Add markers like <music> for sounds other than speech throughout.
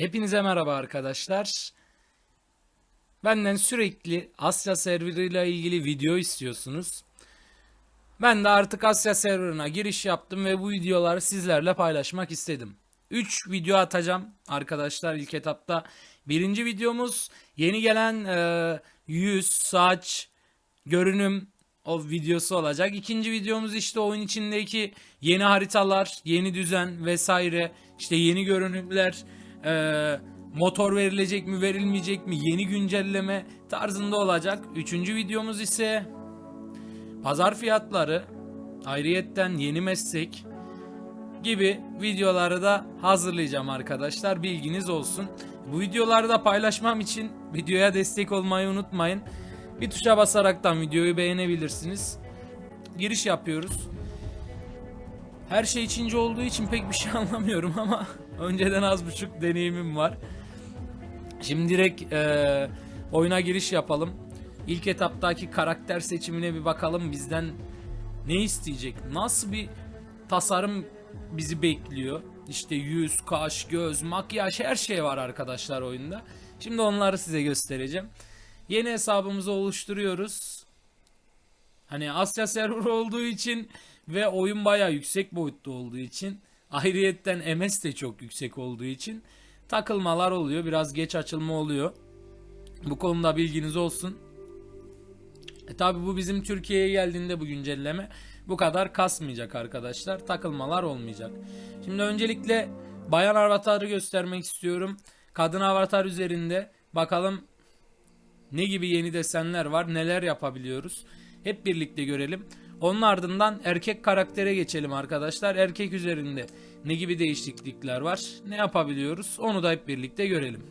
Hepinize merhaba arkadaşlar. Benden sürekli Asya serverıyla ilgili video istiyorsunuz. Ben de artık Asya serverına giriş yaptım ve bu videoları sizlerle paylaşmak istedim. 3 video atacağım arkadaşlar ilk etapta. Birinci videomuz yeni gelen e, yüz, saç, görünüm o videosu olacak. İkinci videomuz işte oyun içindeki yeni haritalar, yeni düzen vesaire, işte yeni görünümler, e, motor verilecek mi verilmeyecek mi, yeni güncelleme tarzında olacak. Üçüncü videomuz ise pazar fiyatları, ayrıyetten yeni meslek gibi videoları da hazırlayacağım arkadaşlar. Bilginiz olsun. Bu videoları da paylaşmam için videoya destek olmayı unutmayın. Bir tuşa basaraktan videoyu beğenebilirsiniz. Giriş yapıyoruz. Her şey içince olduğu için pek bir şey <laughs> anlamıyorum ama önceden az buçuk deneyimim var. Şimdi direkt eee, oyuna giriş yapalım. İlk etaptaki karakter seçimine bir bakalım bizden ne isteyecek? Nasıl bir tasarım bizi bekliyor? İşte yüz, kaş, göz, makyaj her şey var arkadaşlar oyunda. Şimdi onları size göstereceğim. Yeni hesabımızı oluşturuyoruz. Hani Asya server <laughs> olduğu için ve oyun bayağı yüksek boyutta olduğu için ayrıyetten MS de çok yüksek olduğu için takılmalar oluyor. Biraz geç açılma oluyor. Bu konuda bilginiz olsun. E tabi bu bizim Türkiye'ye geldiğinde bu güncelleme bu kadar kasmayacak arkadaşlar. Takılmalar olmayacak. Şimdi öncelikle bayan avatarı göstermek istiyorum. Kadın avatar üzerinde bakalım ne gibi yeni desenler var, neler yapabiliyoruz. Hep birlikte görelim. Onun ardından erkek karaktere geçelim arkadaşlar. Erkek üzerinde ne gibi değişiklikler var, ne yapabiliyoruz onu da hep birlikte görelim.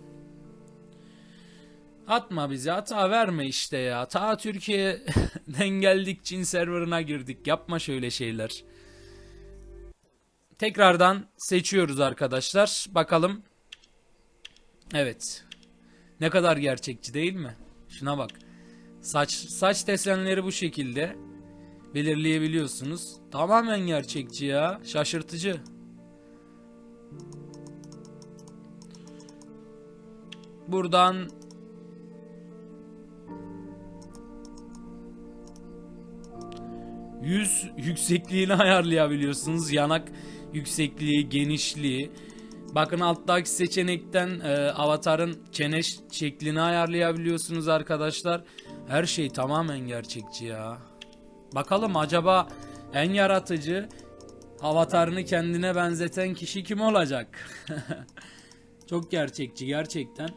Atma bizi hata verme işte ya. Ta Türkiye'den <laughs> geldik Çin serverına girdik. Yapma şöyle şeyler. Tekrardan seçiyoruz arkadaşlar. Bakalım. Evet. Ne kadar gerçekçi değil mi? Şuna bak. Saç saç desenleri bu şekilde belirleyebiliyorsunuz. Tamamen gerçekçi ya. Şaşırtıcı. Buradan yüz yüksekliğini <laughs> ayarlayabiliyorsunuz. Yanak yüksekliği, genişliği. Bakın alttaki seçenekten e, avatarın çene şeklini ayarlayabiliyorsunuz arkadaşlar. Her şey tamamen gerçekçi ya. Bakalım acaba en yaratıcı avatarını kendine benzeten kişi kim olacak? <laughs> Çok gerçekçi gerçekten.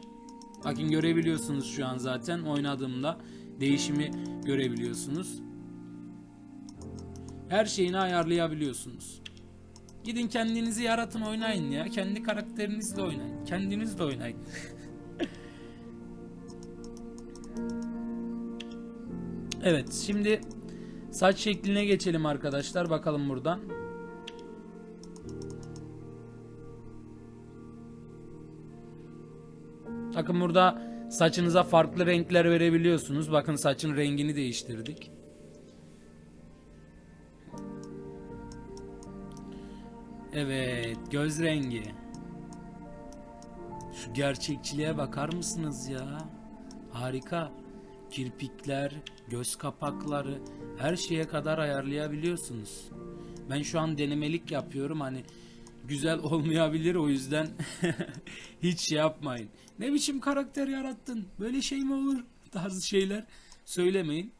Bakın görebiliyorsunuz şu an zaten oynadığımda değişimi görebiliyorsunuz. Her şeyini ayarlayabiliyorsunuz. Gidin kendinizi yaratın oynayın ya. Kendi karakterinizle oynayın. Kendinizle oynayın. <laughs> evet şimdi saç şekline geçelim arkadaşlar. Bakalım buradan. Bakın burada saçınıza farklı renkler verebiliyorsunuz. Bakın saçın rengini değiştirdik. Evet, göz rengi. Şu gerçekçiliğe bakar mısınız ya? Harika. Kirpikler, göz kapakları, her şeye kadar ayarlayabiliyorsunuz. Ben şu an denemelik yapıyorum hani güzel <laughs> olmayabilir o yüzden <laughs> hiç şey yapmayın. Ne biçim karakter yarattın? Böyle şey mi olur? Tarzı şeyler söylemeyin.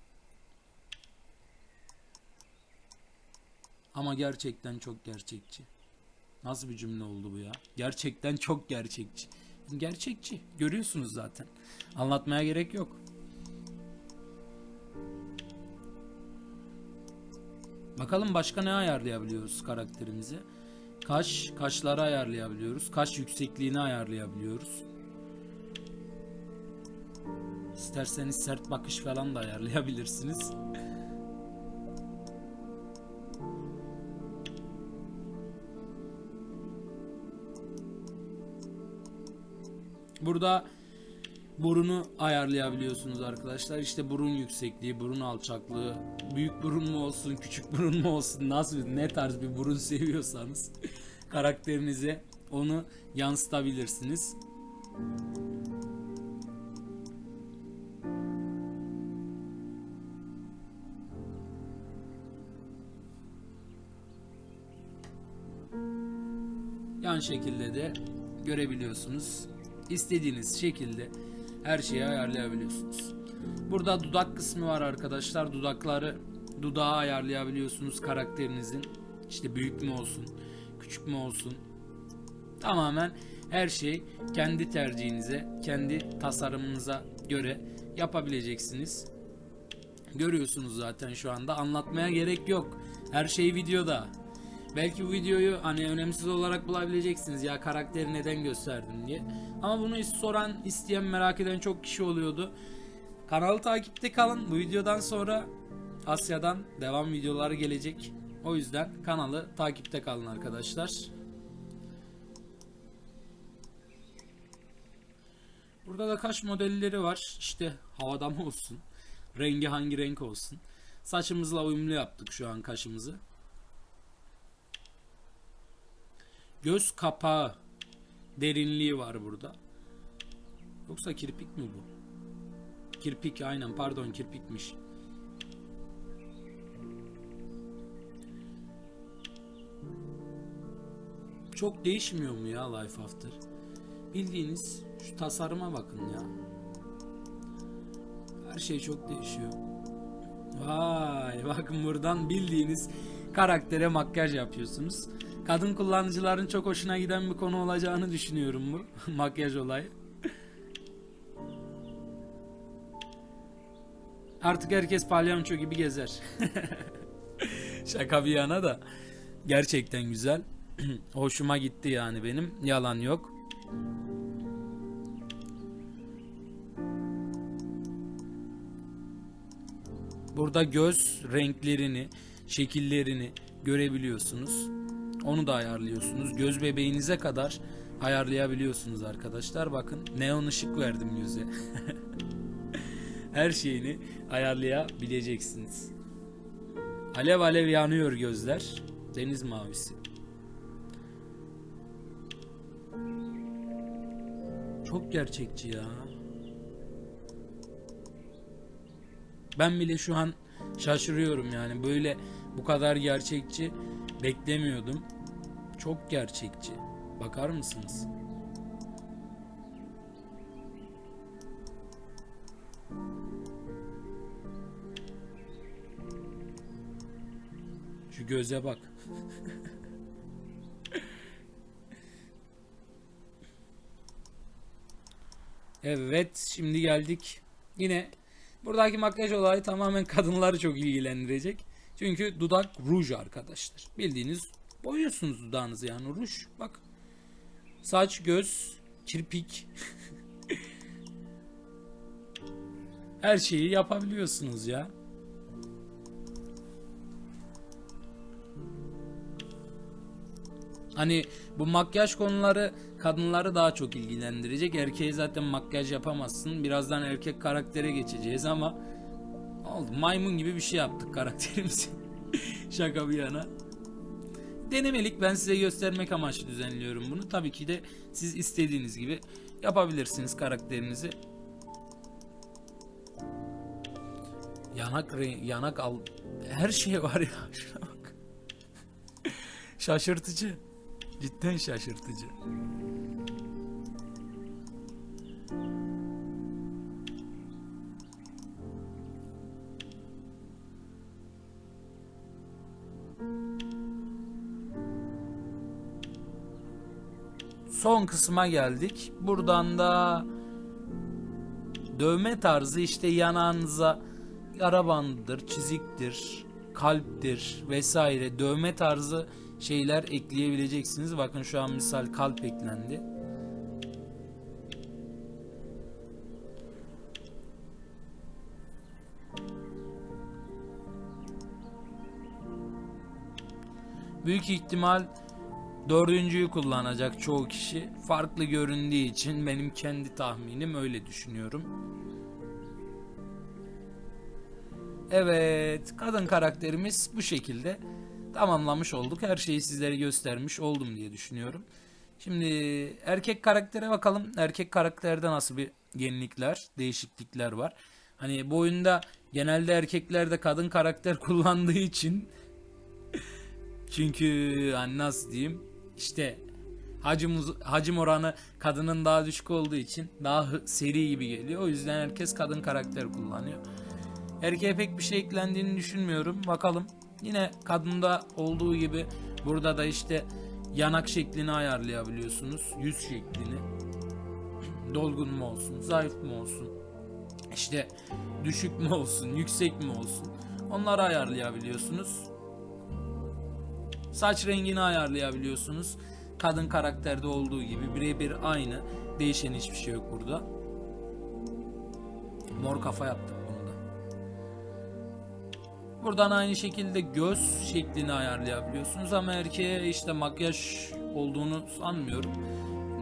Ama gerçekten çok gerçekçi. Nasıl bir cümle oldu bu ya? Gerçekten çok gerçekçi. Gerçekçi. Görüyorsunuz zaten. Anlatmaya gerek yok. Bakalım başka ne ayarlayabiliyoruz karakterimize? Kaş, kaşları ayarlayabiliyoruz. Kaş yüksekliğini ayarlayabiliyoruz. İsterseniz sert bakış falan da ayarlayabilirsiniz. Burada burunu ayarlayabiliyorsunuz arkadaşlar. İşte burun yüksekliği, burun alçaklığı, büyük burun mu olsun, küçük burun mu olsun, nasıl ne tarz bir burun <laughs> seviyorsanız karakterinize onu yansıtabilirsiniz. Yan şekilde de görebiliyorsunuz. İstediğiniz şekilde her şeyi ayarlayabiliyorsunuz. Burada dudak kısmı var arkadaşlar. Dudakları dudağı ayarlayabiliyorsunuz karakterinizin. İşte büyük mü olsun, küçük mü olsun. Tamamen her şey kendi tercihinize, kendi tasarımınıza göre yapabileceksiniz. Görüyorsunuz zaten şu anda. Anlatmaya gerek yok. Her şey videoda. Belki bu videoyu hani önemsiz olarak bulabileceksiniz ya karakteri neden gösterdim diye. Ama bunu soran, isteyen, merak eden çok kişi oluyordu. Kanalı takipte kalın. Bu videodan sonra Asya'dan devam videoları gelecek. O yüzden kanalı takipte kalın arkadaşlar. Burada da kaş modelleri var. İşte havada mı olsun? Rengi hangi renk olsun? Saçımızla uyumlu yaptık şu an kaşımızı. Göz kapağı derinliği var burada. Yoksa kirpik mi bu? Kirpik aynen pardon kirpikmiş. Çok değişmiyor mu ya Life After? Bildiğiniz şu tasarıma bakın ya. Her şey çok değişiyor. Vay bakın buradan bildiğiniz karaktere makyaj yapıyorsunuz. Kadın kullanıcıların çok hoşuna giden bir konu olacağını düşünüyorum bu <laughs> makyaj olayı. Artık herkes palyaço gibi gezer. <laughs> Şaka bir yana da gerçekten güzel. <clears throat> Hoşuma gitti yani benim. Yalan yok. Burada göz renklerini, şekillerini görebiliyorsunuz. Onu da ayarlıyorsunuz. Göz bebeğinize kadar ayarlayabiliyorsunuz arkadaşlar. Bakın neon ışık verdim göze. <laughs> Her şeyini ayarlayabileceksiniz. Alev alev yanıyor gözler. Deniz mavisi. Çok gerçekçi ya. Ben bile şu an şaşırıyorum yani böyle bu kadar gerçekçi beklemiyordum. Çok gerçekçi. Bakar mısınız? Şu göze bak. <laughs> evet, şimdi geldik. Yine buradaki makyaj olayı tamamen kadınları çok ilgilendirecek. Çünkü dudak ruj arkadaşlar. Bildiğiniz boyuyorsunuz dudağınızı yani ruj. Bak. Saç, göz, kirpik. <laughs> Her şeyi yapabiliyorsunuz ya. Hani bu makyaj konuları kadınları daha çok ilgilendirecek. Erkeğe zaten makyaj yapamazsın. Birazdan erkek karaktere geçeceğiz ama oldu. Maymun gibi bir şey yaptık karakterimizi. <laughs> Şaka bir yana. Denemelik ben size göstermek amaçlı düzenliyorum bunu. Tabii ki de siz istediğiniz gibi yapabilirsiniz karakterinizi. Yanak yanak al her şey var ya <laughs> şuna bak. Şaşırtıcı. Cidden şaşırtıcı. Son kısma geldik. Buradan da dövme tarzı işte yanağınıza yara bandıdır, çiziktir, kalptir vesaire dövme tarzı şeyler ekleyebileceksiniz. Bakın şu an misal kalp eklendi. Büyük ihtimal dördüncüyü kullanacak çoğu kişi. Farklı göründüğü için benim kendi tahminim öyle düşünüyorum. Evet, kadın karakterimiz bu şekilde tamamlamış olduk. Her şeyi sizlere göstermiş oldum diye düşünüyorum. Şimdi erkek karaktere bakalım. Erkek karakterde nasıl bir yenilikler, değişiklikler var. Hani bu oyunda genelde erkeklerde kadın karakter <laughs> kullandığı için çünkü hani nasıl diyeyim işte hacim, hacim oranı kadının daha düşük olduğu için daha seri gibi geliyor. O yüzden herkes kadın karakter kullanıyor. Erkeğe pek bir şey eklendiğini düşünmüyorum. Bakalım. Yine kadında olduğu gibi burada da işte yanak şeklini ayarlayabiliyorsunuz. Yüz şeklini. Dolgun mu olsun, zayıf mı olsun. İşte düşük mü olsun, yüksek mi olsun. Onları ayarlayabiliyorsunuz. Saç rengini ayarlayabiliyorsunuz. Kadın karakterde olduğu gibi birebir aynı. Değişen hiçbir şey yok burada. Mor kafa yaptık bunu da. Buradan aynı şekilde göz şeklini ayarlayabiliyorsunuz ama erkeğe işte makyaj olduğunu sanmıyorum.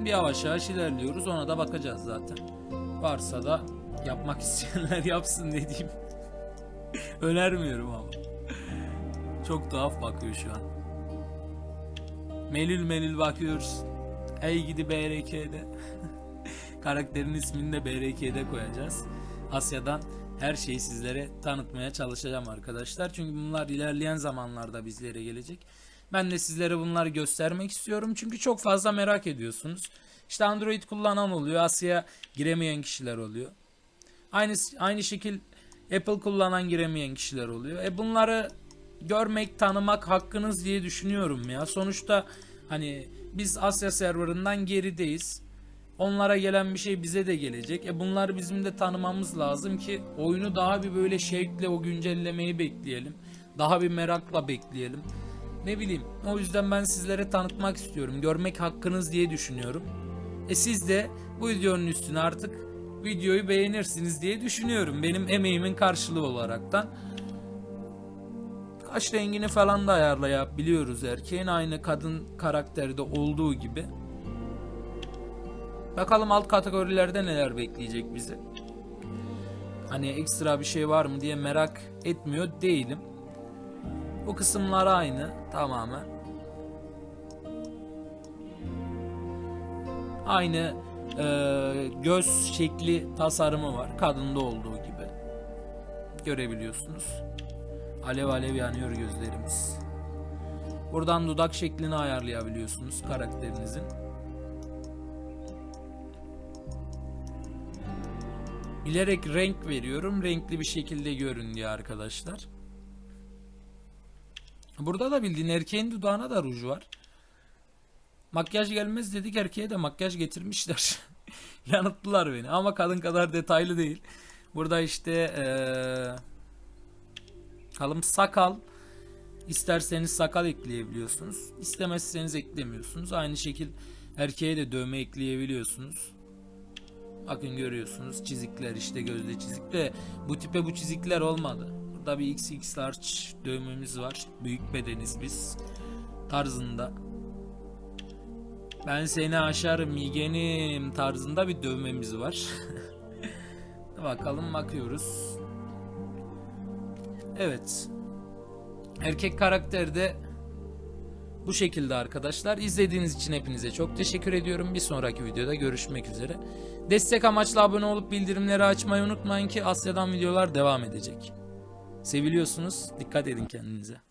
Bir yavaş yavaş ilerliyoruz ona da bakacağız zaten. Varsa da yapmak <laughs> isteyenler yapsın ne diyeyim. <laughs> Önermiyorum ama. Çok tuhaf bakıyor şu an. Melül melül bakıyoruz. Ey gidi BRK'de. <laughs> Karakterin ismini de BRK'de koyacağız. Asya'dan her şeyi sizlere tanıtmaya çalışacağım arkadaşlar. Çünkü bunlar ilerleyen zamanlarda bizlere gelecek. Ben de sizlere bunları göstermek istiyorum. Çünkü çok fazla merak ediyorsunuz. İşte Android kullanan oluyor. Asya'ya giremeyen kişiler oluyor. Aynı aynı şekil Apple kullanan giremeyen kişiler oluyor. E bunları görmek, tanımak hakkınız diye düşünüyorum ya. Sonuçta hani biz Asya serverından gerideyiz. Onlara gelen bir şey bize de gelecek. E bunları bizim de tanımamız lazım ki oyunu daha bir böyle şevkle o güncellemeyi bekleyelim. Daha bir merakla bekleyelim. Ne bileyim. O yüzden ben sizlere tanıtmak istiyorum. Görmek hakkınız diye düşünüyorum. E siz de bu videonun üstüne artık videoyu beğenirsiniz diye düşünüyorum. Benim emeğimin karşılığı olaraktan. Kaş rengini falan da ayarlayabiliyoruz erkeğin aynı kadın karakterde olduğu gibi. Bakalım alt kategorilerde neler bekleyecek bizi. Hani ekstra bir şey var mı diye merak etmiyor değilim. Bu kısımlar aynı tamamen. Aynı e, göz şekli tasarımı var kadında olduğu gibi. Görebiliyorsunuz. Alev alev yanıyor gözlerimiz. Buradan dudak şeklini ayarlayabiliyorsunuz karakterinizin. Bilerek renk veriyorum. Renkli bir şekilde görün diye arkadaşlar. Burada da bildiğin erkeğin dudağına da ruj var. Makyaj gelmez dedik erkeğe de makyaj getirmişler. <laughs> Yanılttılar beni ama kadın kadar detaylı değil. Burada işte eee kalım sakal isterseniz sakal ekleyebiliyorsunuz. İstemezseniz eklemiyorsunuz. Aynı şekil erkeğe de dövme ekleyebiliyorsunuz. Bakın görüyorsunuz çizikler işte gözde çizik de bu tipe bu çizikler olmadı. Burada bir XX large dövmemiz var. Büyük bedeniz biz tarzında. Ben seni aşarım yeğenim tarzında bir dövmemiz var. <laughs> Bakalım bakıyoruz. Evet. Erkek karakterde bu şekilde arkadaşlar. İzlediğiniz için hepinize çok teşekkür ediyorum. Bir sonraki videoda görüşmek üzere. Destek amaçlı abone olup bildirimleri açmayı unutmayın ki Asya'dan videolar devam edecek. Seviliyorsunuz. Dikkat edin kendinize.